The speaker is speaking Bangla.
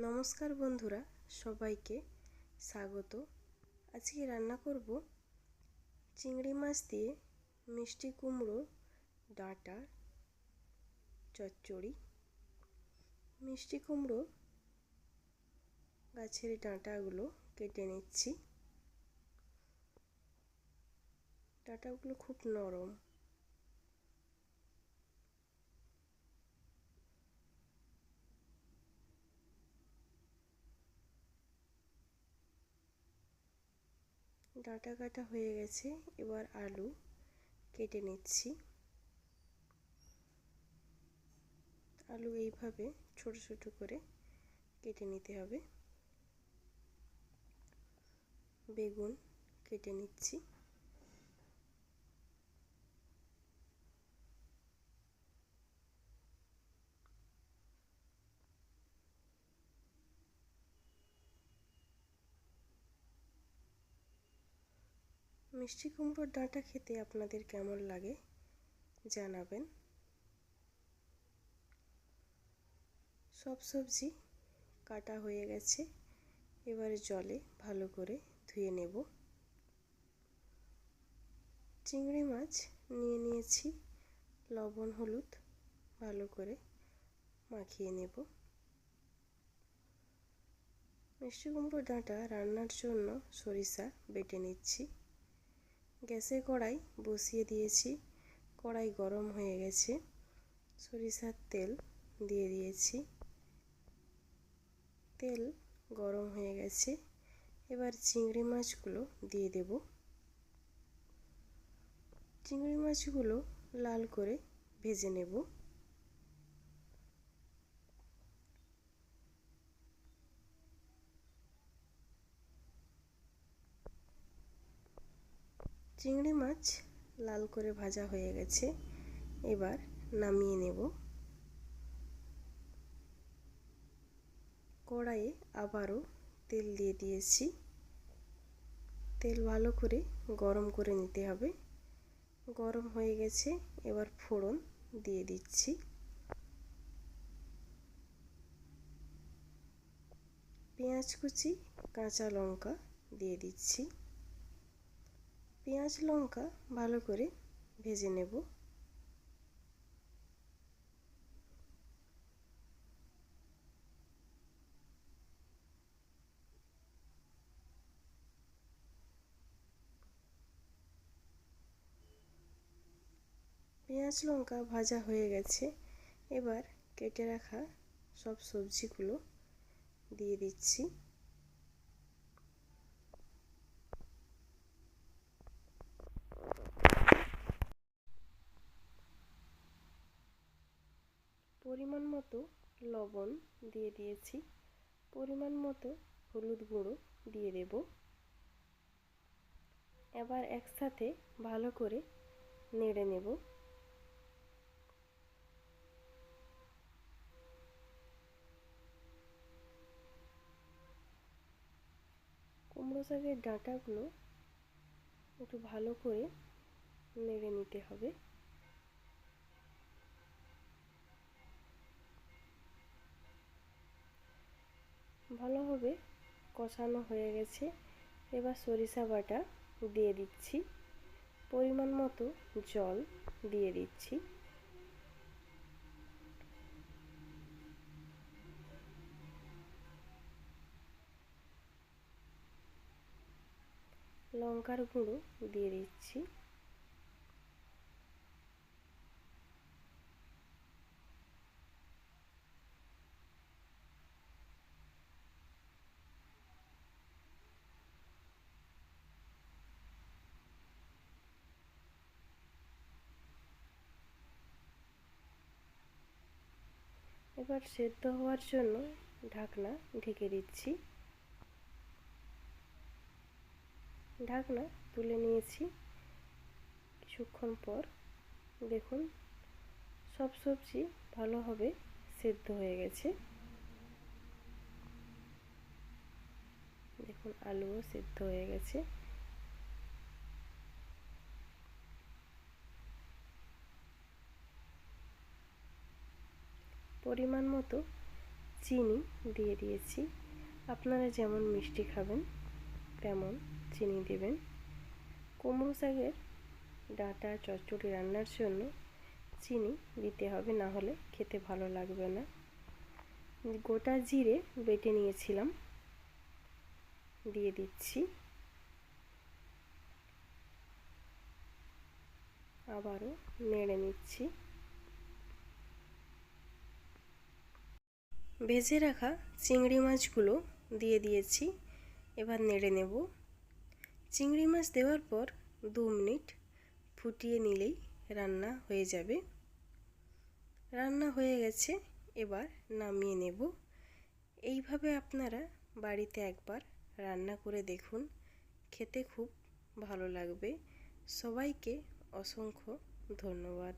নমস্কার বন্ধুরা, সবাইকে স্বাগত। আজকে রান্না করব চিংড়ি মাছ দিয়ে মিষ্টি কুমড়ো, ডাঁটা, চচ্চড়ি। মিষ্টি কুমড়ো গাছের ডাঁটাগুলো কেটে নিচ্ছি। ডাঁটাগুলো খুব নরম। ডাঁটা কাটা হয়ে গেছে, এবার আলু কেটে নিচ্ছি। আলু এইভাবে ছোট ছোট করে কেটে নিতে হবে। বেগুন কেটে নিচ্ছি। মিষ্টি কুমড়োর ডাঁটা খেতে আপনাদের কেমন লাগে জানাবেন। সব সবজি কাটা হয়ে গেছে, এবারে জলে ভালো করে ধুয়ে নেব। চিংড়ি মাছ নিয়ে নিয়েছি, লবণ, হলুদ ভালো করে মাখিয়ে নেব। মিষ্টি কুমড়ো ডাঁটা রান্নার জন্য সরিষা বেটে নিচ্ছি। গ্যাসে কড়াই বসিয়ে দিয়েছি। কড়াই গরম হয়ে গেছে। সরিষার তেল দিয়ে দিয়েছি। তেল গরম হয়ে গেছে। এবার চিংড়ি মাছগুলো দিয়ে দেব। চিংড়ি মাছগুলো লাল করে ভেজে নেব। চিংড়ি মাছ লাল করে ভাজা হয়ে গেছে। এবার নামিয়ে নেব। কড়াইয়ে আবারও তেল দিয়ে দিয়েছি। তেল ভালো করে গরম করে নিতে হবে। গরম হয়ে গেছে, এবার ফোড়ন দিয়ে দিচ্ছি। পেঁয়াজ কুচি, কাঁচা লঙ্কা দিয়ে দিচ্ছি। পেঁয়াজ, লঙ্কা ভালো করে ভেজে নেব। পেঁয়াজ, লঙ্কা ভাজা হয়ে গেছে। এবার কেটে রাখা সব সবজিগুলো দিয়ে দিচ্ছি। পরিমাণ মতো লবণ দিয়ে দিয়েছি। পরিমাণ মতো হলুদ গুঁড়ো দিয়ে দেব। এবার একসাথে ভালো করে নেড়ে নেব। কুমড়ো শাকের ডাঁটাগুলো একটু ভালো করে নেড়ে নিতে হবে। ভালোভাবে কষানো হয়ে গেছে। এবার সরিষা বাটা দিয়ে দিচ্ছি। পরিমাণ মতো জল দিয়ে দিচ্ছি। লঙ্কার গুঁড়ো দিয়ে দিচ্ছি। এবার সেদ্ধ হওয়ার জন্য ঢাকনা ঢেকে দিচ্ছি। ঢাকনা তুলে নিয়েছি কিছুক্ষণ পর। দেখুন, সব সবজি ভালোভাবে সেদ্ধ হয়ে গেছে। দেখুন, আলুও সেদ্ধ হয়ে গেছে। পরিমাণ মতো চিনি দিয়ে দিয়েছি। আপনারা যেমন মিষ্টি খাবেন, তেমন চিনি দেবেন। কুমড়ো শাকের ডাঁটা, চচ্চড়ি রান্নার জন্য চিনি দিতে হবে, না হলে খেতে ভালো লাগবে না। গোটা জিরে বেটে নিয়েছিলাম। দিয়ে দিচ্ছি। আবারও নেড়ে নিচ্ছি। ভেজে রাখা চিংড়ি মাছগুলো দিয়ে দিয়েছি। এবার নেড়ে নেব। চিংড়ি মাছ দেওয়ার পর দু মিনিট ফুটিয়ে নিলেই রান্না হয়ে যাবে। রান্না হয়ে গেছে, এবার নামিয়ে নেব। এইভাবে আপনারা বাড়িতে একবার রান্না করে দেখুন। খেতে খুব ভালো লাগবে। সবাইকে অসংখ্য ধন্যবাদ।